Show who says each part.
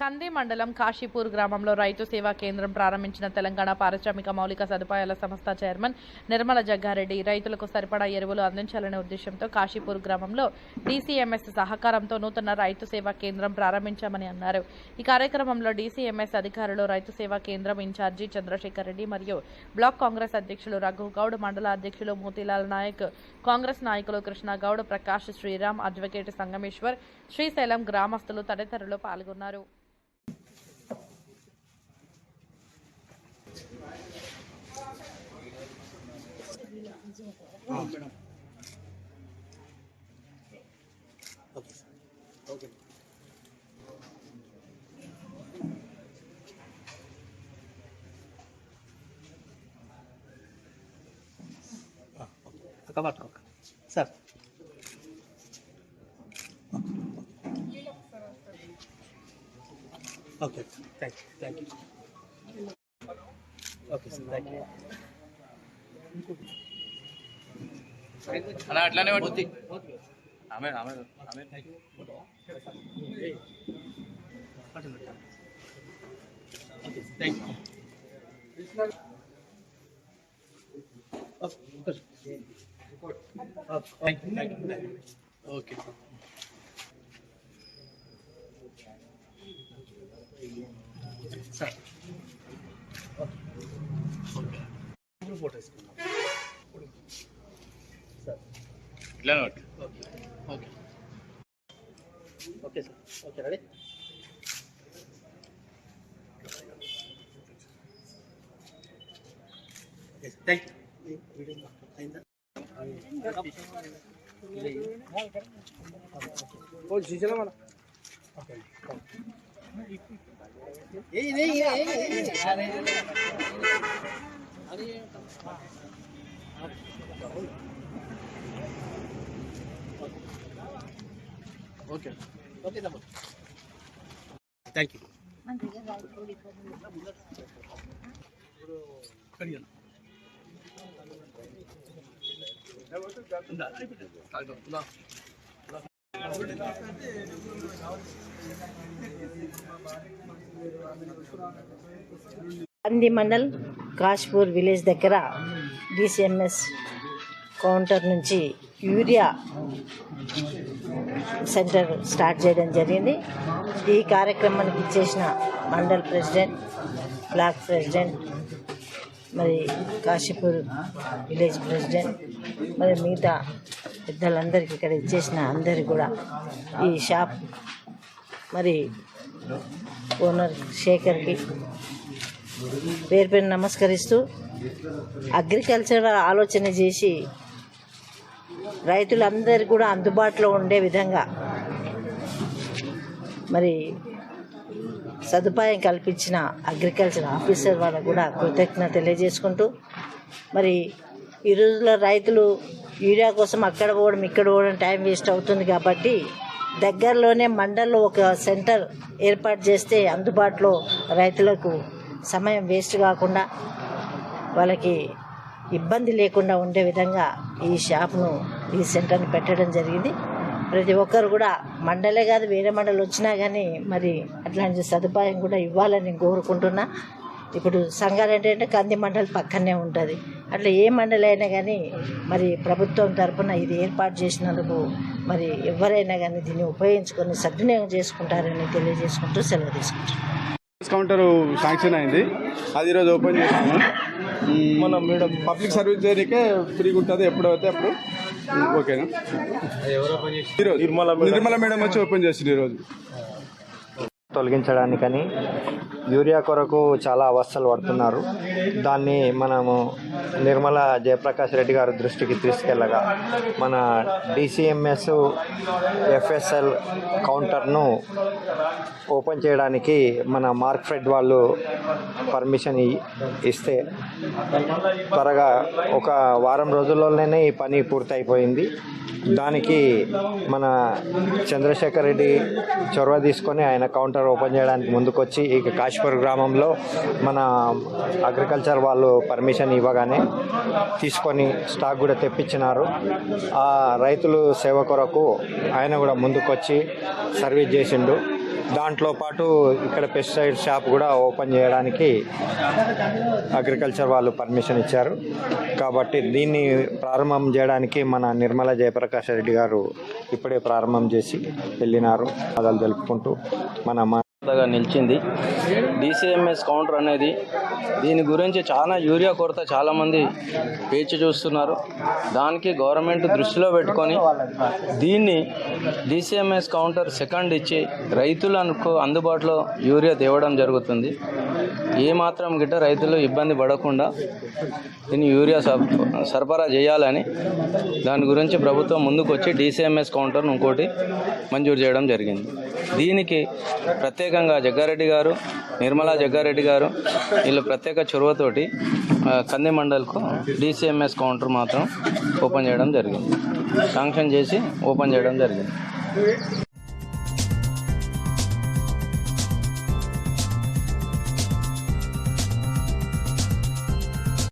Speaker 1: కంది మండలం కాశీపూర్ గ్రామంలో రైతు సేవా కేంద్రం ప్రారంభించిన తెలంగాణ పారిశ్రామిక మౌలిక సదుపాయాల సంస్థ చైర్మన్ నిర్మల జగ్గారెడ్డి రైతులకు సరిపడా ఎరువులు అందించాలనే ఉద్దేశంతో కాశీపూర్ గ్రామంలో డీసీఎంఎస్ సహకారంతో నూతన రైతు సేవా కేంద్రం ప్రారంభించామని అన్నారు. ఈ కార్యక్రమంలో డీసీఎంఎస్ అధికారులు రైతు సేవా కేంద్రం ఇన్ఛార్జి చంద్రశేఖర్ రెడ్డి మరియు బ్లాక్ కాంగ్రెస్ అధ్యక్షులు రఘుగౌడ్ మండల అధ్యక్షులు మోతీలాల్ నాయక్ కాంగ్రెస్ నాయకులు కృష్ణ గౌడ్ ప్రకాష్ శ్రీరామ్ అడ్వకేట్ సంగమేశ్వర్ శ్రీశైలం గ్రామస్తులు తదితరులు పాల్గొన్నారు.
Speaker 2: అక్క పట్టుకోక sir okay thank you thank you okay sir thank you
Speaker 3: అలా అట్లానే పడుతుంది ఆమె ఆమె ఆమె
Speaker 2: thank you thank you thank you okay sir Leonard. Okay. Ok. Ok,
Speaker 3: ok, dale.
Speaker 2: Thank you. Okay తమ్ముడు thank you Kadiyali
Speaker 4: Kandi mandal Kashpur village దగ్గర DCMS counter నుంచి urea centre start చేయడం జరిగింది. ఈ కార్యక్రమానికి ఇచ్చేసిన మండల్ ప్రెసిడెంట్ బ్లాక్ ప్రెసిడెంట్ మరి Kashipur village president మరి మిగతా పెద్దలందరికీ ఇక్కడ ఇచ్చేసిన అందరికీ కూడా ఈ షాప్ మరి ఓనర్ శేఖర్కి పేరు పేరు నమస్కరిస్తూ అగ్రికల్చర్ ఆలోచన చేసి రైతులందరికీ కూడా అందుబాటులో ఉండే విధంగా మరి సదుపాయం కల్పించిన అగ్రికల్చర్ ఆఫీసర్ వాళ్ళకు కూడా కృతజ్ఞత తెలియజేసుకుంటూ మరి ఈ రోజుల్లో రైతులు యూరియా కోసం అక్కడ పోవడం ఇక్కడ పోవడం టైం వేస్ట్ అవుతుంది కాబట్టి దగ్గరలోనే మండల్లో ఒక సెంటర్ ఏర్పాటు చేస్తే అందుబాటులో రైతులకు సమయం వేస్ట్ కాకుండా వాళ్ళకి ఇబ్బంది లేకుండా ఉండే విధంగా ఈ షాప్ను ఈ సెంటర్ని పెట్టడం జరిగింది. ప్రతి ఒక్కరు కూడా మండలే కాదు వేరే మండలి వచ్చినా కానీ మరి అట్లాంటి సదుపాయం కూడా ఇవ్వాలని కోరుకుంటున్నా. ఇప్పుడు సంఘాలు ఏంటంటే కంది మండలి పక్కనే ఉంటుంది. అట్లా ఏ మండలి అయినా కానీ మరి ప్రభుత్వం తరఫున ఇది ఏర్పాటు చేసినందుకు మరి ఎవరైనా కానీ దీన్ని ఉపయోగించుకొని సద్వినియోగం చేసుకుంటారని తెలియజేసుకుంటూ సెలవు తీసుకుంటారు
Speaker 5: కౌంటర్ శాంక్షన్ అయింది. అది ఈరోజు ఓపెన్ చేసాము మన మేడం పబ్లిక్ సర్వీస్ చేయడానికే ఫ్రీగా ఉంటుంది ఎప్పుడైతే అప్పుడు. ఓకేనా? ఈరోజు నిర్మల మేడం వచ్చి ఓపెన్ చేసింది ఈరోజు.
Speaker 6: తొలగించడానికని యూరియా కొరకు చాలా అవస్థలు పడుతున్నారు. దాన్ని మనము నిర్మల జయప్రకాష్ రెడ్డి గారి దృష్టికి తీసుకెళ్ళగా మన డిసిఎంఎస్ ఎఫ్ఎస్ఎల్ కౌంటర్ను ఓపెన్ చేయడానికి మన మార్క్ ఫ్రెడ్ వాళ్ళు పర్మిషన్ ఇస్తే త్వరగా ఒక వారం రోజుల్లోనే ఈ పని పూర్తయిపోయింది. దానికి మన చంద్రశేఖర్ రెడ్డి చొరవ తీసుకొని ఆయన కౌంటర్ ఓపెన్ చేయడానికి ముందుకొచ్చి ఇక కాశీపూర్ గ్రామంలో మన అగ్రికల్చర్ వాళ్ళు పర్మిషన్ ఇవ్వగానే తీసుకొని స్టాక్ కూడా తెప్పించినారు. ఆ రైతులు సేవ కొరకు ఆయన కూడా ముందుకొచ్చి సర్వీస్ చేసిండు. దాంట్లో పాటు ఇక్కడ పెస్టిసైడ్ షాప్ కూడా ఓపెన్ చేయడానికి అగ్రికల్చర్ వాళ్ళు పర్మిషన్ ఇచ్చారు. కాబట్టి దీన్ని ప్రారంభం చేయడానికి మన నిర్మలా జయప్రకాష్ రెడ్డి గారు ఇప్పుడే ప్రారంభం చేసి వెళ్ళినారు. అదాలు తెలుపుకుంటూ మన
Speaker 7: నిలిచింది. డిసిఎంఎస్ కౌంటర్ అనేది దీని గురించి చాలా యూరియా కొరత చాలామంది పేచి చూస్తున్నారు. దానికి గవర్నమెంట్ దృష్టిలో పెట్టుకొని దీన్ని డిసిఎంఎస్ కౌంటర్ సెకండ్ ఇచ్చి రైతులకు అందుబాటులో యూరియా తేవడం జరుగుతుంది. ఏ మాత్రం గిట్ట రైతులు ఇబ్బంది పడకుండా దీన్ని యూరియా సరఫరా చేయాలని దాని గురించి ప్రభుత్వం ముందుకు వచ్చి డిసిఎంఎస్ కౌంటర్ను ఇంకోటి మంజూరు చేయడం జరిగింది. దీనికి ప్రత్యేకంగా జగ్గారెడ్డి గారు నిర్మలా జగ్గారెడ్డి గారు వీళ్ళు ప్రత్యేక చొరవతోటి కంది మండల్కు డిసిఎంఎస్ కౌంటర్ మాత్రం ఓపెన్ చేయడం జరిగింది. శాంక్షన్ చేసి ఓపెన్ చేయడం జరిగింది.